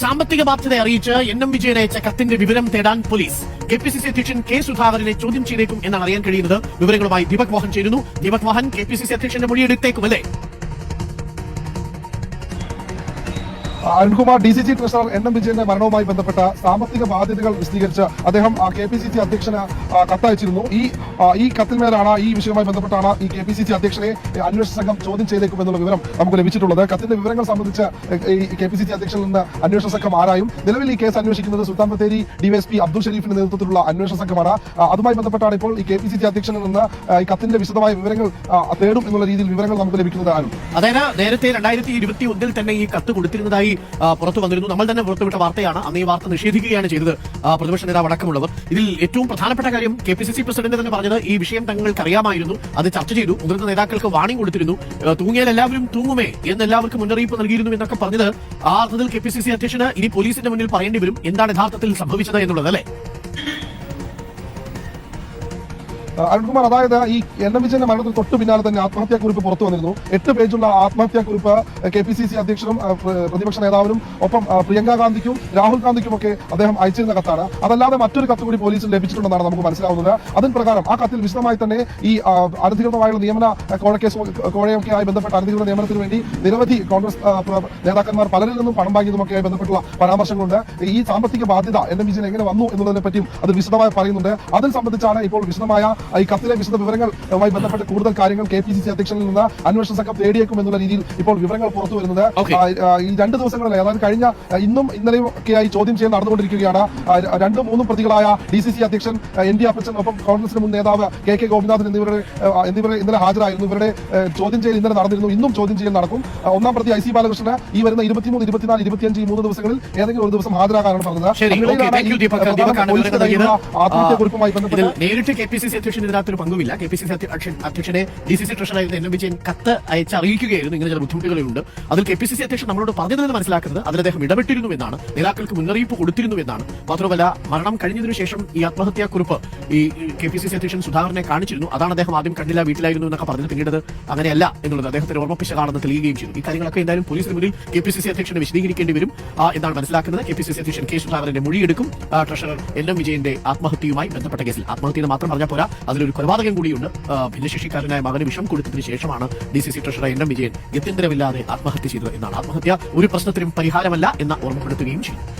സാമ്പത്തിക ബാധ്യത അറിയിച്ച് എൻ എം വിജയൻ അയച്ച കത്തിന്റെ വിവരം തേടാൻ police. K P C C അധ്യക്ഷൻ കെ സുധാകരനെ ചോദ്യം ചെയ്തേക്കും എന്നാണ് അറിയാൻ കഴിയുന്നത്. വിവരങ്ങളുമായി ദീപക് മോഹൻ ചേരുന്നു. Deepak Mohan K P C C അധ്യക്ഷന്റെ മൊഴിയെടുത്തേക്കും അല്ലേ? Arunkumar D C C treasurer N M വിജയന്റെ മരണവുമായി ബന്ധപ്പെട്ട സാമ്പത്തിക ബാധ്യതകൾ വിശദീകരിച്ച് അദ്ദേഹം കെ പി സി സി അധ്യക്ഷന് കത്തയച്ചിരുന്നു. ഈ ഈ കത്തിന്മേലാണ് ഈ വിഷയവുമായി ബന്ധപ്പെട്ടാണ് ഈ കെ പി സി സി അധ്യക്ഷനെ അന്വേഷണ സംഘം ചോദ്യം ചെയ്തേക്കും എന്നുള്ള വിവരം നമുക്ക് ലഭിച്ചിട്ടുള്ളത്. കത്തിന്റെ വിവരങ്ങൾ സംബന്ധിച്ച് ഈ കെ പി സി സി അധ്യക്ഷനിൽ നിന്ന് അന്വേഷണ സംഘം ആരായും നിലവിൽ ഈ കേസ് അന്വേഷിക്കുന്നത് സുൽത്താൻ ബത്തേരി ഡിവൈഎസ്പി അബ്ദുൾ ഷെരീഫിന്റെ നേതൃത്വത്തിലുള്ള അന്വേഷണ സംഘമാണ്. അതുമായി ബന്ധപ്പെട്ടാണ് ഇപ്പോൾ ഈ കെ പി സി സി അധ്യക്ഷനിൽ നിന്ന് ഈ കത്തിന്റെ വിശദമായ വിവരങ്ങൾ തേടും എന്നുള്ള രീതിയിൽ വിവരങ്ങൾ നമുക്ക് ലഭിക്കുന്നത് ആരും. അതായത് നേരത്തെ രണ്ടായിരത്തി ഇരുപത്തി ഒന്നിൽ തന്നെ ഈ കത്ത് കൊടുത്തിരുന്നതായി പുറത്തു വന്നിരുന്നു. നമ്മൾ തന്നെ പുറത്തുവിട്ട വാർത്തയാണ്. അന്ന് ഈ വാർത്ത നിഷേധിക്കുകയാണ് ചെയ്തത്. പ്രതിപക്ഷ നേതാവ് അടക്കമുള്ളവർ. ഇതിൽ ഏറ്റവും പ്രധാനപ്പെട്ട കാര്യം K P C C president തന്നെ പറഞ്ഞത് ഈ വിഷയം തങ്ങൾക്ക് അറിയാമായിരുന്നു അത് ചർച്ച ചെയ്തു. മുതിർന്ന നേതാക്കൾക്ക് വാണിംഗ് കൊടുത്തിരുന്നു. തൂങ്ങിയാൽ എല്ലാവരും തൂങ്ങുമേ എന്ന് എല്ലാവർക്കും മുന്നറിയിപ്പ് നൽകിയിരുന്നു എന്നൊക്കെ പറഞ്ഞത്. ആ അർത്ഥത്തിൽ കെ പി സി സി അധ്യക്ഷന് ഇനി പോലീസിന്റെ മുന്നിൽ പറയേണ്ടി വരും. എന്താണ് യഥാർത്ഥത്തിൽ സംഭവിച്ചത് എന്നുള്ളത് അല്ലേ? അരുൺകുമാർ അതായത് ഈ എൻ എം വിജയന്റെ മരണത്തിന് തൊട്ട് പിന്നാലെ തന്നെ ആത്മഹത്യാ കുറിപ്പ് പുറത്തു വന്നിരുന്നു. എട്ട് പേജുള്ള ആത്മഹത്യാ കുറിപ്പ് കെ പി സി സി അധ്യക്ഷനും പ്രതിപക്ഷ നേതാവിനും ഒപ്പം പ്രിയങ്ക ഗാന്ധിക്കും രാഹുൽ ഗാന്ധിക്കും ഒക്കെ അദ്ദേഹം അയച്ചിരുന്ന കത്താണ്. അതല്ലാതെ മറ്റൊരു കത്ത് കൂടി പോലീസിൽ ലഭിച്ചിട്ടുണ്ടെന്നാണ് നമുക്ക് മനസ്സിലാവുന്നത്. അതിന് പ്രകാരം ആ കത്തിൽ വിശദമായി തന്നെ ഈ അനധികൃതമായുള്ള നിയമന കോഴക്കേസ് കോഴയൊക്കെ ആയി ബന്ധപ്പെട്ട അനധികൃത നിയമനത്തിന് വേണ്ടി നിരവധി കോൺഗ്രസ് നേതാക്കന്മാർ പലരിൽ നിന്നും പണം വാങ്ങിയതുമൊക്കെയായി ബന്ധപ്പെട്ടുള്ള പരാമർശങ്ങളുണ്ട്. ഈ സാമ്പത്തിക ബാധ്യത എൻ എം വിജയൻ എങ്ങനെ വന്നു എന്നുള്ളതിനെ പറ്റിയും അത് വിശദമായി പറയുന്നുണ്ട്. അതിൽ സംബന്ധിച്ചാണ് ഇപ്പോൾ വിശദമായ ഈ കത്തിലെ വിശദ വിവരങ്ങളുമായി ബന്ധപ്പെട്ട് കൂടുതൽ കാര്യങ്ങൾ കെ പി സി സി അധ്യക്ഷനിൽ നിന്ന് അന്വേഷണ സംഘം തേടിയേക്കും എന്നുള്ള രീതിയിൽ ഇപ്പോൾ വിവരങ്ങൾ പുറത്തു വരുന്നത്. ഈ രണ്ട് ദിവസങ്ങളിലെ അതായത് കഴിഞ്ഞ ഇന്നും ഇന്നലെയും ഒക്കെയായി ചോദ്യം ചെയ്യൽ നടന്നുകൊണ്ടിരിക്കുകയാണ്. രണ്ടും മൂന്നും പ്രതികളായ ഡി സി സി അധ്യക്ഷൻ എൻ ഡി അപ്പച്ചൻ ഒപ്പം കോൺഗ്രസിന് മുൻ നേതാവ് കെ കെ ഗോപിനാഥൻ എന്നിവരുടെ എന്നിവരെ ഇന്നലെ ഹാജരായിരുന്നു. ഇവരുടെ ചോദ്യം ചെയ്യൽ ഇന്നലെ നടന്നിരുന്നു. ഇന്നും ചോദ്യം ചെയ്യൽ നടക്കും. ഒന്നാം പ്രതി ഐ സി ബാലകൃഷ്ണന് ഈ വരുന്ന ഇരുപത്തിമൂന്ന് ഇരുപത്തിനാല് ഇരുപത്തിയഞ്ച് ഈ മൂന്ന് ദിവസങ്ങളിൽ ഏതെങ്കിലും ഒരു ദിവസം ഹാജരാകാനാണ് പറഞ്ഞത്. ആത്മഹത്യ ഓക്കെ അതിനിടയിലാണ് താങ്ക് യു ഈ ദീപക് പ്രധാന ദീപക്കാണ് പോലീസ് വിവരങ്ങൾ നൽകിയത്. കയ്യിലുള്ള ബന്ധപ്പെട്ട് നേരിട്ട് കെ പി സി സി അധ്യക്ഷൻ ഇതിനകത്തൊരു പങ്കുമില്ല. കെ പി സി സി അധ്യക്ഷനെ ഡി സി സി ട്രഷറായിരുന്ന എൻ. എം. വിജയൻ കത്ത് അയച്ച് അറിയിക്കുകയായിരുന്നു. ഇങ്ങനെ ചില ബുദ്ധിമുട്ടുകളുണ്ട്. അതിൽ കെ പി സി സി അധ്യക്ഷൻ നമ്മളോട് പറഞ്ഞതെന്ന് മനസ്സിലാക്കുന്നത് അതിൽ അദ്ദേഹം ഇടപെട്ടിരുന്നു എന്നാണ്. നേതാക്കൾക്ക് മുന്നറിയിപ്പ് കൊടുത്തിരുന്നു എന്നാണ്. മാത്രമല്ല മരണം കഴിഞ്ഞതിനു ശേഷം ഈ ആത്മഹത്യാക്കുറിപ്പ് ഈ കെ പി സി സി അധ്യക്ഷൻ സുധാകരനെ കാണിച്ചിരുന്നു. അതാണ് അദ്ദേഹം ആദ്യം കണ്ടില്ല വീട്ടിലായിരുന്നു എന്നൊക്കെ പറഞ്ഞത്. പിന്നീട് അങ്ങനെയല്ല എന്നുള്ളത് അദ്ദേഹത്തിന് ഓർമ്മപ്പിശകാണെന്ന് തെളിയുകയും ചെയ്തു. ഈ കാര്യങ്ങളൊക്കെ എന്തായാലും പോലീസിന് മുന്നിൽ കെ പി സി സി അധ്യക്ഷനെ വിശദീകരിക്കേണ്ടി വരും എന്നാണ് മനസ്സിലാക്കുന്നത്. കെ പി സി സി അധ്യക്ഷൻ കെ സുധാകരന്റെ മൊഴിയെടുക്കും. Treasurer N. എം. വിജയന്റെ ആത്മഹത്യയുമായി ബന്ധപ്പെട്ട കേസിൽ. ആത്മഹത്യ മാത്രം പറഞ്ഞാൽ പോരാ. അതിലൊരു കൊലപാതകം കൂടിയുണ്ട്. ഭിന്നശേഷിക്കാരനായ മകന് വിഷം കൊടുത്തതിന് ശേഷമാണ് D C C treasurer N M Vijayan ഗത്യന്തരമില്ലാതെ ആത്മഹത്യ ചെയ്തത് എന്നാണ്. ആത്മഹത്യ ഒരു പ്രശ്നത്തിനും പരിഹാരമല്ല എന്ന ഓർമ്മപ്പെടുത്തുകയും ചെയ്തു.